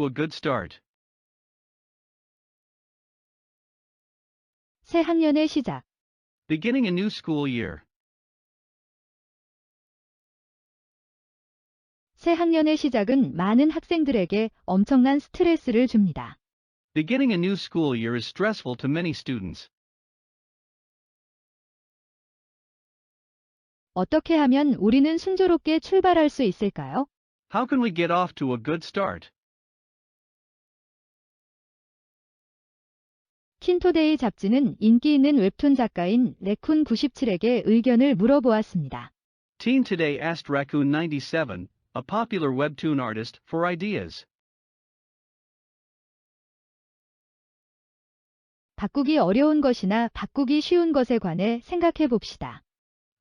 to a good start. 새 학년의 시작. Beginning a new school year. 새 학년의 시작은 많은 학생들에게 엄청난 스트레스를 줍니다. Beginning a new school year is stressful to many students. 어떻게 하면 우리는 순조롭게 출발할 수 있을까요? How can we get off to a good start? 킨토데이 잡지는 인기 있는 웹툰 작가인 레쿤 97에게 의견을 물어보았습니다. Teen Today asked Raccoon 97, a popular webtoon artist, for ideas. 바꾸기 어려운 것이나 바꾸기 쉬운 것에 관해 생각해 봅시다.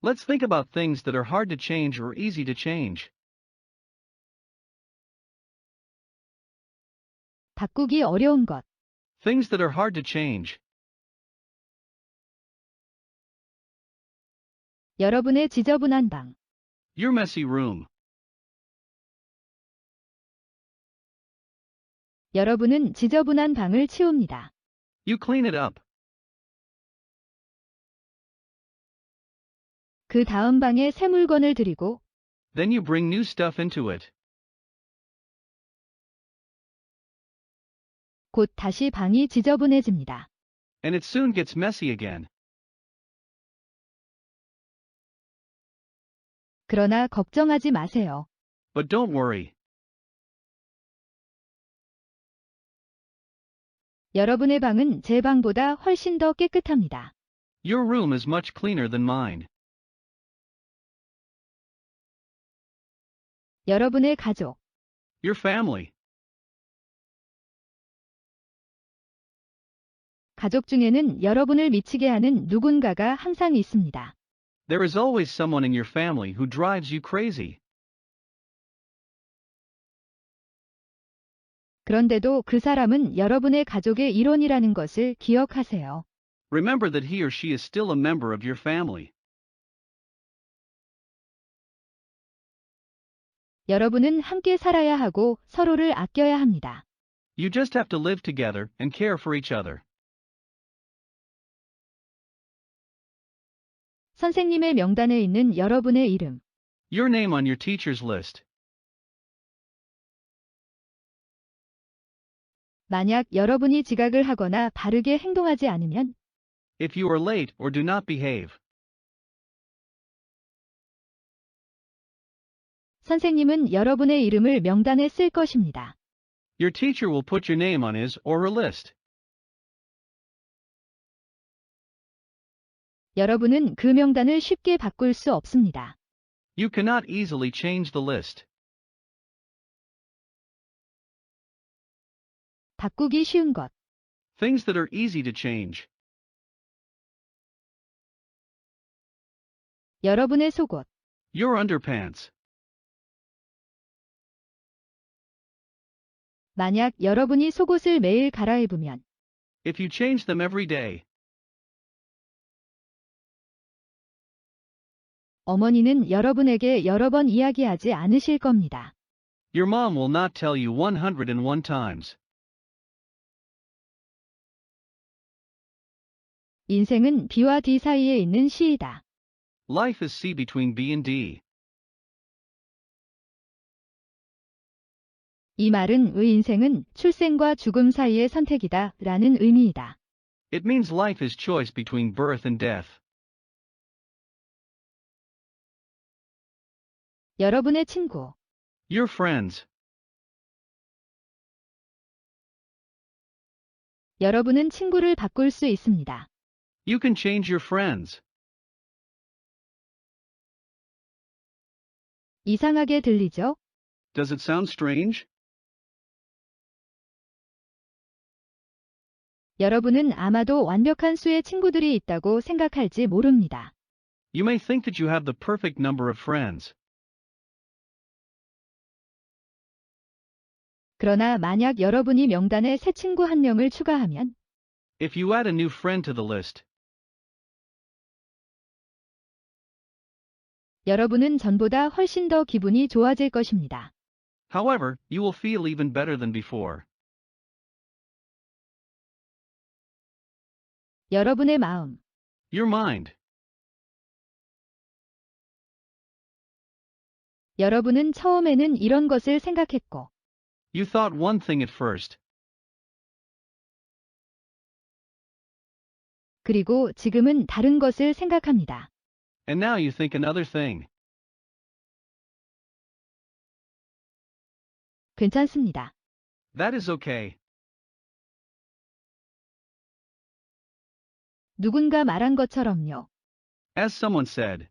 Let's think about things that are hard to change or easy to change. 바꾸기 어려운 것. Things that are hard to change. 여러분의 지저분한 방. Your messy room. 여러분은 지저분한 방을 치웁니다. You clean it up. 그 다음 방에 새 물건을 들이고 Then you bring new stuff into it. 곧 다시 방이 지저분해집니다. And it soon gets messy again. 그러나 걱정하지 마세요. But don't worry. 여러분의 방은 제 방보다 훨씬 더 깨끗합니다. Your room is much cleaner than mine. 여러분의 가족, Your family. 가족 중에는 여러분을 미치게 하는 누군가가 항상 있습니다. There is always someone in your family who drives you crazy. 그런데도 그 사람은 여러분의 가족의 일원이라는 것을 기억하세요. Remember that he or she is still a member of your family. 여러분은 함께 살아야 하고 서로를 아껴야 합니다. You just have to live together and care for each other. 선생님의 명단에 있는 여러분의 이름, Your name on your teacher's list. 만약 여러분이 지각을 하거나 바르게 행동하지 않으면 If you are late or do not behave, 선생님은 여러분의 이름을 명단에 쓸 것입니다. your teacher will put your name on his or her list. 여러분은 그 명단을 쉽게 바꿀 수 없습니다. You cannot easily change the list. 바꾸기 쉬운 것, Things that are easy to change. 여러분의 속옷, Your underpants. 만약 여러분이 속옷을 매일 갈아입으면 If you change them every day, 어머니는 여러분에게 여러 번 이야기하지 않으실 겁니다. your mom will not tell you 101 times. 인생은 B와 D 사이에 있는 시이다. Life is C between B and D. 이 말은 의 인생은 출생과 죽음 사이의 선택이다 라는 의미이다. It means life is choice between birth and death. 여러분의 친구, Your friends. 여러분은 친구를 바꿀 수 있습니다. You can change your friends. 이상하게 들리죠? Does it sound strange? 여러분은 아마도 완벽한 수의 친구들이 있다고 생각할지 모릅니다. You may think that you have the perfect number of friends. 그러나 만약 여러분이 명단에 새 친구 한 명을 추가하면 If you add a new friend to the list, 여러분은 전보다 훨씬 더 기분이 좋아질 것입니다. However, you will feel even better than before. 여러분의 마음. Your mind. 여러분은 처음에는 이런 것을 생각했고, You thought one thing at first, 그리고 지금은 다른 것을 생각합니다. and now you think another thing. 괜찮습니다. That is okay. 누군가 말한 것처럼요. As someone said,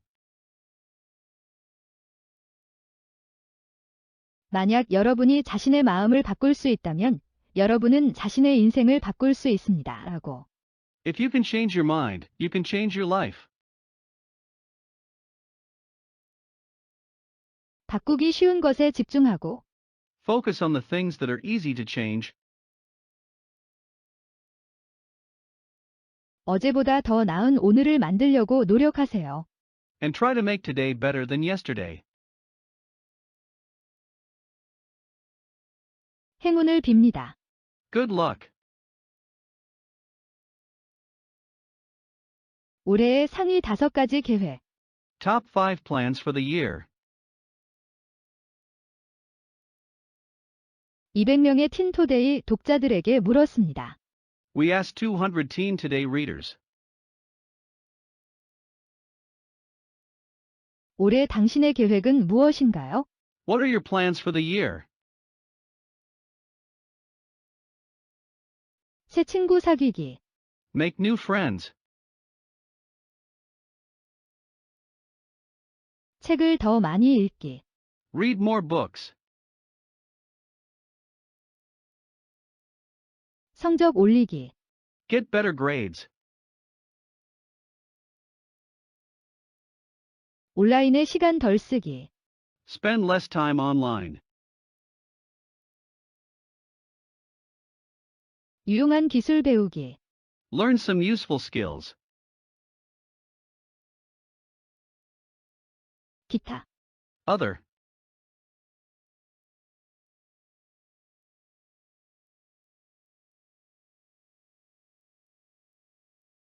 만약 여러분이 자신의 마음을 바꿀 수 있다면 여러분은 자신의 인생을 바꿀 수 있습니다. 라고. if you can change your mind, you can change your life. 바꾸기 쉬운 것에 집중하고 Focus on the things that are easy to change. 어제보다 더 나은 오늘을 만들려고 노력하세요. and try to make today better than yesterday. 행운을 빕니다. Good luck. 올해의 상위 다섯 가지 계획. Top 5 plans for the year. 200명의 틴토데이 독자들에게 물었습니다. We asked 200 Teen Today readers. 올해 당신의 계획은 무엇인가요? What are your plans for the year? 새 친구 사귀기. Make new friends. 책을 더 많이 읽기. Read more books. 성적 올리기. Get better grades. 온라인에 시간 덜 쓰기. Spend less time online. 유용한 기술 배우기. Learn some useful skills. 기타. Other.